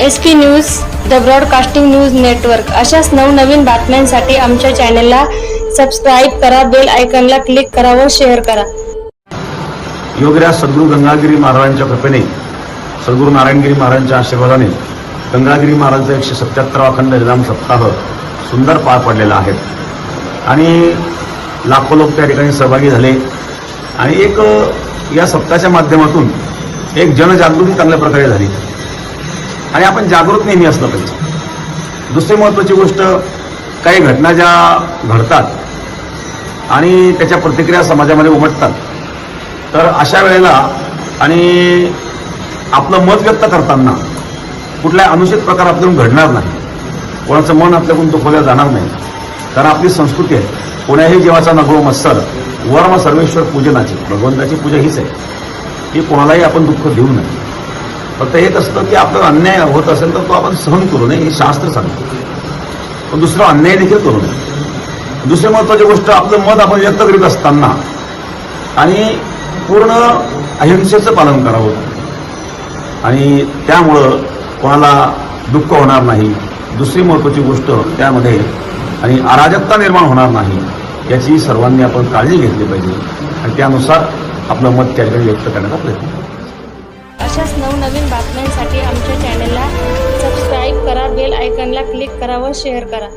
S P news the broadcasting news network अशाच नवनवीन बातम्यांसाठी आमच्या चॅनलला सबस्क्राईब करा बेल आयकनला क्लिक करा व शेअर करा. योगराज सद्गुरू गंगागिरी महाराजांच्या कृपेने सद्गुरू नारायणगिरी महाराजांच्या आशीर्वादाने गंगागिरी महाराजांचा एकशे सत्याहत्तर अखंड हरिनाम सप्ताह सुंदर पार पडलेला आहे. आणि लाखो लोक त्या ठिकाणी सहभागी झाले. आणि एक या सप्ताहाच्या माध्यमातून एक जनजागृती चांगल्या प्रकारे झाली. आणि आपण जागृत नेहमी असलं पाहिजे. दुसरी महत्त्वाची गोष्ट काही घटना ज्या घडतात आणि त्याच्या प्रतिक्रिया समाजामध्ये उमटतात तर अशा वेळेला आणि आपलं मत व्यक्त करताना कुठल्या अनुचित प्रकार आपल्याकडून घडणार नाही. कोणाचं मन आपल्याकडून दुखवल्या जाणार नाही. कारण आपली संस्कृती आहे. कोण्याही जीवाचा नगो मत्सर वर्म सर्वेश्वर पूजनाची भगवंताची पूजा हीच आहे. की कोणालाही आपण दुःख देऊ नये. फक्त हेच असतं की आपल्याला अन्याय होत असेल तर तो आपण सहन करू नये हे शास्त्र सांगतो. पण दुसरा अन्याय देखील करू नये. दुसरी महत्वाची गोष्ट आपलं मत आपण व्यक्त करीत असताना आणि पूर्ण अहिंसेचं पालन करावं. आणि त्यामुळं कोणाला दुःख होणार नाही. दुसरी महत्त्वाची गोष्ट त्यामध्ये आणि अराजकता निर्माण होणार नाही याची सर्वांनी आपण काळजी घेतली पाहिजे. आणि त्यानुसार आपलं मत त्या ठिकाणी व्यक्त करण्याचा प्रयत्न अशाच नवनवीन बातम्यांसाठी आमच्या चॅनलला सबस्क्राईब करा बेल आयकनला क्लिक करा व शेअर करा.